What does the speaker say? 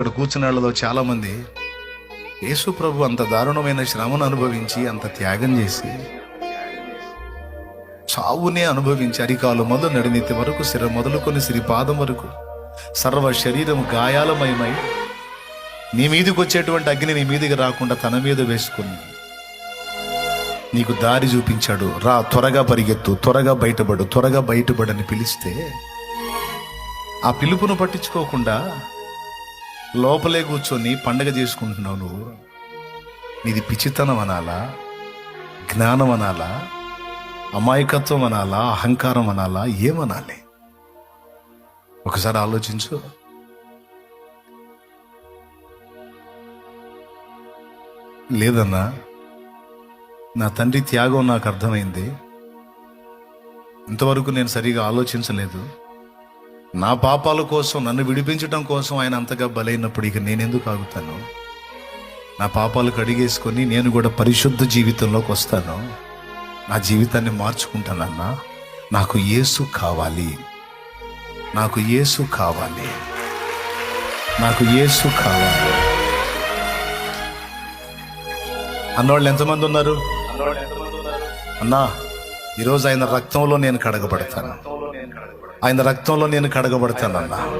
ఇక్కడ కూర్చున్న వాళ్ళలో చాలామంది యేసు ప్రభు అంత దారుణమైన శ్రమను అనుభవించి అంత త్యాగం చేసి చావునే అనుభవించి అరికాలు మొదలు నడినెత్తి వరకు సిర మొదలుకొని సిరిపాదం వరకు సర్వ శరీరం గాయాలమయమై నీ మీదకి వచ్చేటువంటి అగ్ని నీ మీదకి రాకుండా తన మీద వేసుకుని నీకు దారి చూపించాడు. రా త్వరగా పరిగెత్తు త్వరగా బయటపడు త్వరగా బయటపడని పిలిస్తే ఆ పిలుపును పట్టించుకోకుండా లోపలే కూర్చొని పండగ చేసుకుంటున్నావు నువ్వు. నీది పిచ్చితనం అనాలా? జ్ఞానం అనాలా? అమాయకత్వం అనాలా? అహంకారం అనాలా? ఏమనాలి? ఒకసారి ఆలోచించు. లేదన్నా నా తండ్రి త్యాగం నాకు అర్థమైంది. ఇంతవరకు నేను సరిగా ఆలోచించలేదు. నా పాపాల కోసం నన్ను విడిపించడం కోసం ఆయన అంతగా బలైనప్పుడు ఇక నేనెందుకు ఆగుతాను? నా పాపాలు కడిగేసుకొని నేను కూడా పరిశుద్ధ జీవితంలోకి వస్తాను. నా జీవితాన్ని మార్చుకుంటానన్నా నాకు యేసు కావాలి. నాకు యేసు కావాలి. నాకు యేసు కావాలి. అన్నవాళ్ళు ఎంతమంది ఉన్నారు? అన్నా ఈరోజు ఆయన రక్తంలో నేను కడగబడతాను. ఆయన రక్తంలో నేను కడగబడతానన్నా.